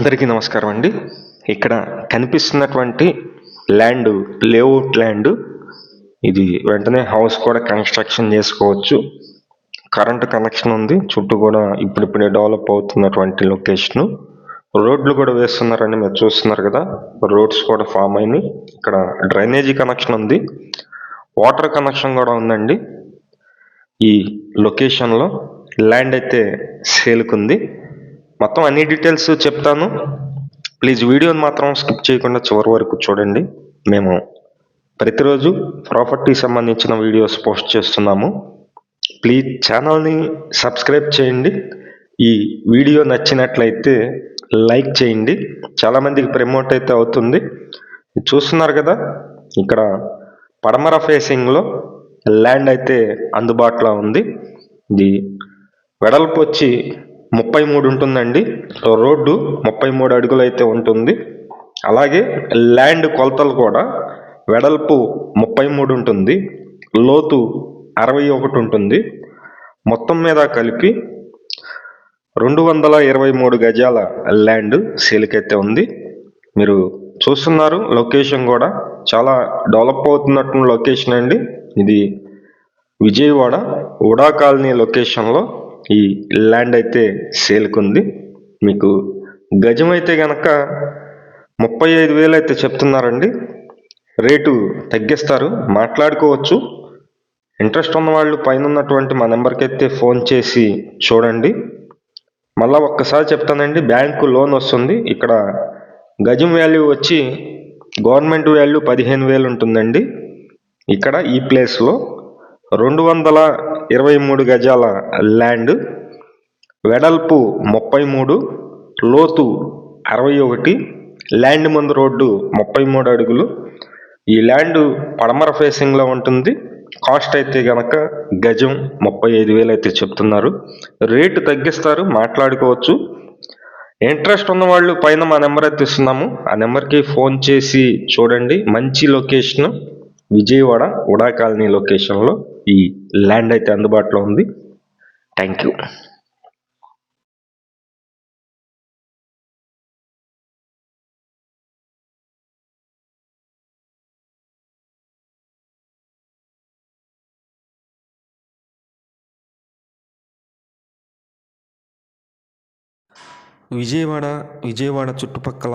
అందరికీ నమస్కారం అండి. ఇక్కడ కనిపిస్తున్నటువంటి ల్యాండ్ లేఅవుట్ ల్యాండ్. ఇది వెంటనే హౌస్ కూడా కన్స్ట్రక్షన్ చేసుకోవచ్చు. కరెంట్ కనెక్షన్ ఉంది. చుట్టూ కూడా ఇప్పుడిప్పుడే డెవలప్ అవుతున్నటువంటి లొకేషన్. రోడ్లు కూడా వేస్తున్నారండి మీరు చూస్తున్నారు కదా. రోడ్స్ కూడా ఫామ్ అయినాయి. ఇక్కడ డ్రైనేజీ కనెక్షన్ ఉంది. వాటర్ కనెక్షన్ కూడా ఉందండి. ఈ లొకేషన్లో ల్యాండ్ అయితే సేల్కుంది మొత్తం అన్ని డీటెయిల్స్ చెప్తాను. ప్లీజ్ వీడియోని మాత్రం స్కిప్ చేయకుండా చివరి వరకు చూడండి. మేము ప్రతిరోజు ప్రాపర్టీ సంబంధించిన వీడియోస్ పోస్ట్ చేస్తున్నాము. ప్లీజ్ ఛానల్ని సబ్స్క్రైబ్ చేయండి. ఈ వీడియో నచ్చినట్లయితే లైక్ చేయండి. చాలామందికి ప్రమోట్ అయితే అవుతుంది. చూస్తున్నారు కదా ఇక్కడ పడమర ఫేసింగ్లో ల్యాండ్ అయితే అందుబాటులో ఉంది. ఇది వెడల్పు వచ్చి ముప్పై మూడు ఉంటుందండి. రోడ్డు ముప్పై మూడు అడుగులు అయితే ఉంటుంది. అలాగే ల్యాండ్ కొలతలు కూడా వెడల్పు ముప్పై మూడు ఉంటుంది. లోతు అరవై ఒకటి ఉంటుంది. మొత్తం మీద కలిపి రెండు వందల ఇరవై మూడు గజాల ల్యాండ్ సేల్కైతే ఉంది. మీరు చూస్తున్నారు లొకేషన్ కూడా చాలా డెవలప్ అవుతున్నట్టు లొకేషన్ అండి. ఇది విజయవాడ ఉడా కాలనీ లొకేషన్లో ఈ ల్యాండ్ అయితే సేల్కుంది. మీకు గజం అయితే కనుక ముప్పై ఐదు వేలు అయితే చెప్తున్నారండి. రేటు తగ్గిస్తారు. మాట్లాడుకోవచ్చు. ఇంట్రెస్ట్ ఉన్న వాళ్ళు పైన ఉన్నటువంటి మా నెంబర్కి అయితే ఫోన్ చేసి చూడండి. మళ్ళీ ఒక్కసారి చెప్తానండి బ్యాంకు లోన్ వస్తుంది. ఇక్కడ గజం వాల్యూ వచ్చి గవర్నమెంట్ వాల్యూ పదిహేను వేలు ఉంటుందండి. ఇక్కడ ఈ ప్లేస్లో రెండు వందల ఇరవై మూడు గజాల ల్యాండ్ వెడల్పు ముప్పై మూడు లోతు అరవై ఒకటి ల్యాండ్ ముందు రోడ్డు ముప్పై మూడు అడుగులు. ఈ ల్యాండ్ పడమర ఫేసింగ్లో ఉంటుంది. కాస్ట్ అయితే కనుక గజం ముప్పై ఐదు వేలు అయితే చెప్తున్నారు. రేటు తగ్గిస్తారు మాట్లాడుకోవచ్చు. ఇంట్రెస్ట్ ఉన్న వాళ్ళు పైన మా నెంబర్ అయితే ఇస్తున్నాము. ఆ నెంబర్కి ఫోన్ చేసి చూడండి. మంచి లొకేషన్. విజయవాడ ఉడా కాలనీ లొకేషన్లో ఈ ల్యాండ్ అయితే అందుబాటులో ఉంది. Thank you. విజయవాడ విజయవాడ చుట్టుపక్కల